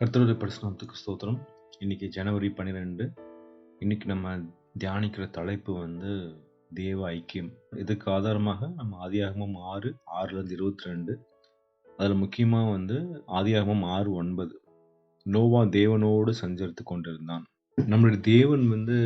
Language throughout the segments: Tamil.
கர்த்தருடைய பிரசனத்துக்கு ஸ்தோத்திரம். இன்றைக்கி ஜனவரி பன்னிரெண்டு. இன்னைக்கு நம்ம தியானிக்கிற தலைப்பு வந்து தேவ ஐக்கியம். இதுக்கு ஆதாரமாக நம்ம ஆதியாகமம் ஆறு ஆறுலேருந்து இருபத்தி ரெண்டு அதில் முக்கியமாக வந்து ஆதியாகமம் ஆறு ஒன்பது. நோவா தேவனோடு சஞ்சரித்து கொண்டிருந்தான். நம்மளுடைய தேவன் வந்து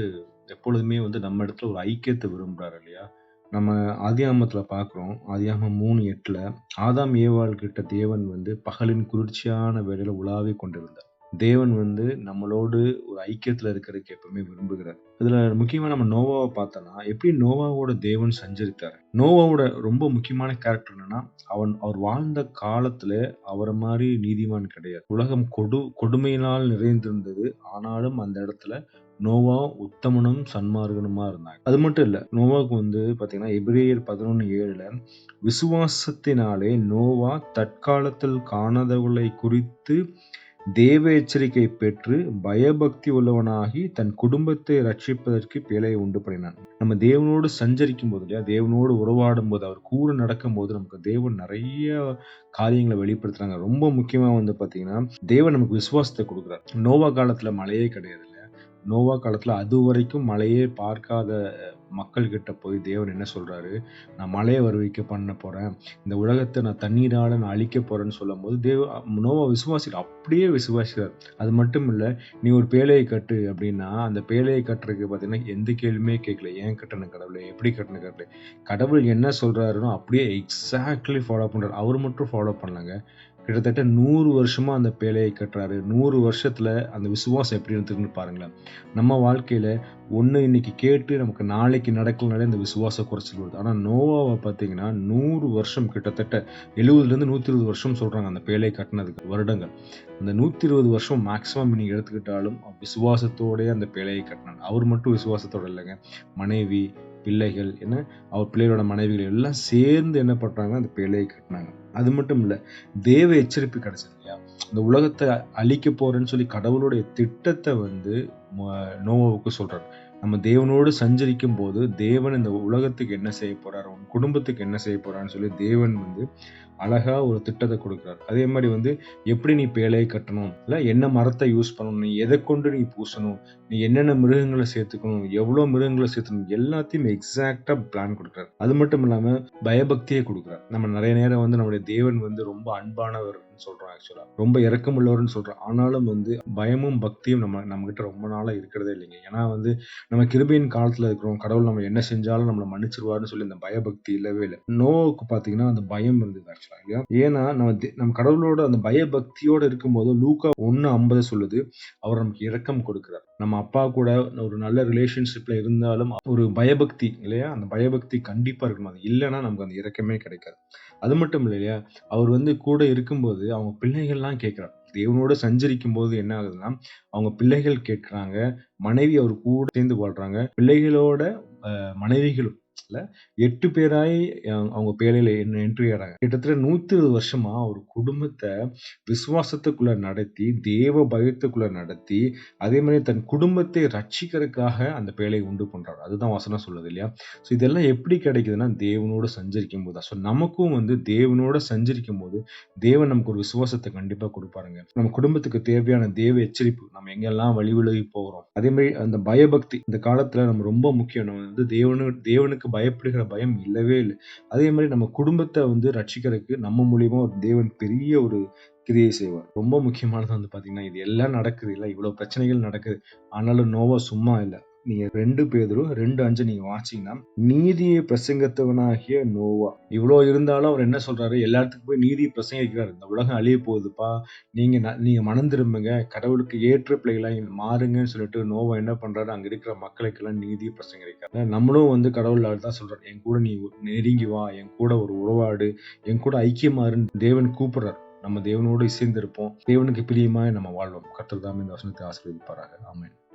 எப்பொழுதுமே வந்து நம்ம இடத்துல ஒரு ஐக்கியத்தை விரும்புகிறார் இல்லையா? நம்ம ஆதியாகமத்தில் பார்க்குறோம் ஆதியாகமம் மூணு எட்டில் ஆதாம் ஏவாள் கிட்ட தேவன் வந்து பகலின் குளிர்ச்சியான வேலையில் உலாவி கொண்டிருந்தார். தேவன் வந்து நம்மளோடு ஒரு ஐக்கியத்தில் இருக்கிறதுக்கு எப்பவுமே விரும்புகிறார். இதில் முக்கியமாக நம்ம நோவாவை பார்த்தோம்னா எப்படி நோவாவோட தேவன் சஞ்சரித்தார்? நோவாவோட ரொம்ப முக்கியமான கேரக்டர் என்னன்னா அவன் அவர் வாழ்ந்த காலத்தில் அவரை மாதிரி நீதிமான் கிடையாது. உலகம் கொடு கொடுமையினால் நிறைந்திருந்தது. ஆனாலும் அந்த இடத்துல நோவா உத்தமனும் சன்மார்கனுமா இருந்தாங்க. அது மட்டும் இல்ல நோவாவுக்கு வந்து பாத்தீங்கன்னா எபிரேயர் பதினொன்னு ஏழுல விசுவாசத்தினாலே நோவா தற்காலத்தில் காணாதவர்களை குறித்து தேவ எச்சரிக்கை பெற்று பயபக்தி உள்ளவனாகி தன் குடும்பத்தை ரட்சிப்பதற்கு பேழையை உண்டு பண்ணினான். நம்ம தேவனோடு சஞ்சரிக்கும் போது இல்லையா தேவனோடு உறவாடும் போது அவர் கூட நடக்கும் போது நமக்கு தேவன் நிறைய காரியங்களை வெளிப்படுத்துறாங்க. ரொம்ப முக்கியமா வந்து பாத்தீங்கன்னா தேவன் நமக்கு விசுவாசத்தை கொடுக்குறார். நோவா காலத்துல மழையே கிடையாது நோவா காலத்தில் அது வரைக்கும் மழையே பார்க்காத மக்கள்கிட்ட போய் தேவன் என்ன சொல்கிறாரு நான் மழையை வருவிக்க பண்ண போகிறேன் இந்த உலகத்தை நான் தண்ணீரால் நான் அழிக்க போகிறேன்னு சொல்லும் போது தேவ நோவா விசுவாசி அப்படியே விசுவாசிக்கிறார். அது மட்டும் இல்லை நீ ஒரு பேழையை கட்டு அப்படின்னா அந்த பேழையை கட்டுறதுக்கு பார்த்தீங்கன்னா எந்த கேள்வியுமே கேட்கல. ஏன் கட்டணும் கடவுளை? எப்படி கட்டணும் கடவுளை? கடவுள் என்ன சொல்கிறாருனோ அப்படியே எக்ஸாக்ட்லி ஃபாலோ பண்ணுறாரு அவர் மட்டும் ஃபாலோ பண்ணலாங்க. கிட்டத்தட்ட நூறு வருஷமாக அந்த பேழையை கட்டுறாரு. நூறு வருஷத்தில் அந்த விசுவாசம் எப்படி இருந்துருக்குன்னு பாருங்களேன். நம்ம வாழ்க்கையில் ஒன்று இன்னைக்கு கேட்டு நமக்கு நாளைக்கு நடக்கலனாலே அந்த விசுவாச குறைச்சல் வருது. ஆனால் நோவாவை பார்த்தீங்கன்னா நூறு வருஷம் கிட்டத்தட்ட எழுபதுலேருந்து நூற்றி இருபது வருஷம் சொல்கிறாங்க அந்த பேழையை கட்டினதுக்கு வருடங்கள். அந்த நூற்றி இருபது வருஷம் மேக்ஸிமம் நீங்கள் எடுத்துக்கிட்டாலும் விசுவாசத்தோடய அந்த பேழையை கட்டினாங்க. அவர் மட்டும் விசுவாசத்தோட இல்லைங்க. மனைவி பிள்ளைகள் என்ன அவர் பிள்ளைகளோட மனைவிகள் எல்லாம் சேர்ந்து என்ன பண்ணுறாங்க அந்த பிள்ளையை கட்டினாங்க. அது மட்டும் இல்லை தேவ எச்சரிப்பு கிடைச்சது இல்லையா? இந்த உலகத்தை அழிக்க போறேன்னு சொல்லி கடவுளுடைய திட்டத்தை வந்து நோவாவுக்கு சொல்றாரு. நம்ம தேவனோடு சஞ்சரிக்கும் போது தேவன் இந்த உலகத்துக்கு என்ன செய்ய போறாரு? உன் குடும்பத்துக்கு என்ன செய்ய போறான்னு சொல்லி தேவன் வந்து அழகாக ஒரு திட்டத்தை கொடுக்குறாரு. அதே மாதிரி வந்து எப்படி நீ பேலையை கட்டணும்? இல்லை என்ன மரத்தை யூஸ் பண்ணணும்? நீ எதை கொண்டு நீ பூசணும்? நீ என்னென்ன மிருகங்களை சேர்த்துக்கணும்? எவ்வளோ மிருகங்களை சேர்த்துக்கணும்? எல்லாத்தையும் எக்ஸாக்டாக பிளான் கொடுக்குறாரு. அது மட்டும் இல்லாமல் பயபக்தியை கொடுக்குறாரு. நம்ம நிறைய நேரம் வந்து நம்முடைய தேவன் வந்து ரொம்ப அன்பானவர். சொல்றோம் ஆக்சுவலா ரொம்ப இறக்கம் உள்ளவர்னு சொல்றோம். ஆனாலும் வந்து பயமும் பக்தியும் நம்ம நம்ம கிட்ட ரொம்ப நாளாக இருக்கிறதே இல்லைங்க. ஏன்னா வந்து நம்ம கிருபியின் காலத்தில் இருக்கிறோம். கடவுள் நம்ம என்ன செஞ்சாலும் நம்மளை மன்னிச்சிருவாருன்னு சொல்லி அந்த பயபக்தி இல்லவே இல்லை. நோவுக்கு பார்த்தீங்கன்னா அந்த பயம் இருந்தது ஆக்சுவலாக இல்லையா? ஏன்னா நம்ம நம்ம கடவுளோட அந்த பயபக்தியோடு இருக்கும்போது லூக்கா ஒன்று ஐம்பது சொல்லுது. அவர் நமக்கு இறக்கம் கொடுக்குறார். நம்ம அப்பா கூட ஒரு நல்ல ரிலேஷன்ஷிப்பில் இருந்தாலும் ஒரு பயபக்தி இல்லையா? அந்த பயபக்தி கண்டிப்பாக இருக்கணும். அது இல்லைன்னா நமக்கு அந்த இறக்கமே கிடைக்காது. அது மட்டும் இல்லையா? அவர் வந்து கூட இருக்கும்போது அவங்க பிள்ளைகள்லாம் கேட்குறாங்க. தேவனோட சஞ்சரிக்கும் போது என்ன ஆகுதுன்னா அவங்க பிள்ளைகள் கேட்குறாங்க மனைவி அவர் கூட சேர்ந்து வாழ்றாங்க. பிள்ளைகளோட மனைவிகளும் எட்டு பேராய் அவங்க பேழையில என்ட்ரி ஆறாங்க. கிட்டத்தட்ட நூத்தி இருபது வருஷமா ஒரு குடும்பத்தை விசுவாசத்துக்குள்ள நடத்தி தேவ பயத்துக்குள்ள நடத்தி அதே மாதிரி தன் குடும்பத்தை ரட்சிக்கிறதுக்காக அந்த பேழையை உண்டு பண்றாரு அதுதான் வசனம் சொல்லுது இல்லையா? ஸோ இதெல்லாம் எப்படி கிடைக்குதுன்னா தேவனோட சஞ்சரிக்கும் போது ஸோ நமக்கும் வந்து தேவனோட சஞ்சரிக்கும் போது தேவன் நமக்கு ஒரு விசுவாசத்தை கண்டிப்பா கொடுப்பாருங்க. நம்ம குடும்பத்துக்கு தேவையான தேவ எச்சரிப்பு நம்ம எங்கெல்லாம் வழி விலகி போகிறோம் அதே மாதிரி அந்த பயபக்தி இந்த காலத்துல நம்ம ரொம்ப முக்கியம். நம்ம வந்து தேவனு தேவனுக்கு பயப்படுகிற பயம் இல்லவே இல்லை. அதே மாதிரி நம்ம குடும்பத்தை வந்து ரட்சிக்கிறதுக்கு நம்ம மூலியமா ஒரு தேவன் பெரிய ஒரு கிரியை செய்வார். ரொம்ப முக்கியமானது வந்து பார்த்தீங்கன்னா இது எல்லாம் நடக்குது இல்லை இவ்வளோ பிரச்சனைகள் நடக்குது. ஆனாலும் நோவா சும்மா இல்லை. நீங்க ரெண்டு பேதரும் ரெண்டு அஞ்சு நீங்க வாசிங்கன்னா நீதியை பிரசங்கத்தவனாகிய நோவா. இவ்வளவு இருந்தாலும் அவர் என்ன சொல்றாரு? எல்லாத்துக்கும் போய் நீதியை பிரசங்கிக்கிறார். இந்த உலகம் அழிய போகுதுப்பா. நீங்க நீங்க மனம் திரும்புங்க. கடவுளுக்கு ஏற்ற பிள்ளைகளாக மாறுங்கன்னு சொல்லிட்டு நோவா என்ன பண்றாரு? அங்க இருக்கிற மக்களுக்கு எல்லாம் நீதியை பிரசங்கிக்கிறார். நம்மளும் வந்து கடவுளால் தான் சொல்றாரு. என் கூட நீ நெருங்கி வா. என் கூட ஒரு உறவாடு. என் கூட ஐக்கியமாறுன்னு தேவன் கூப்பிடுறாரு. நம்ம தேவனோடு இசைந்திருப்போம். தேவனுக்கு பிரியமாய் நம்ம வாழ்வோம். கர்த்தர் தாமே இந்த வசனத்தை ஆசீர்வதிப்பாராக. ஆமேன்.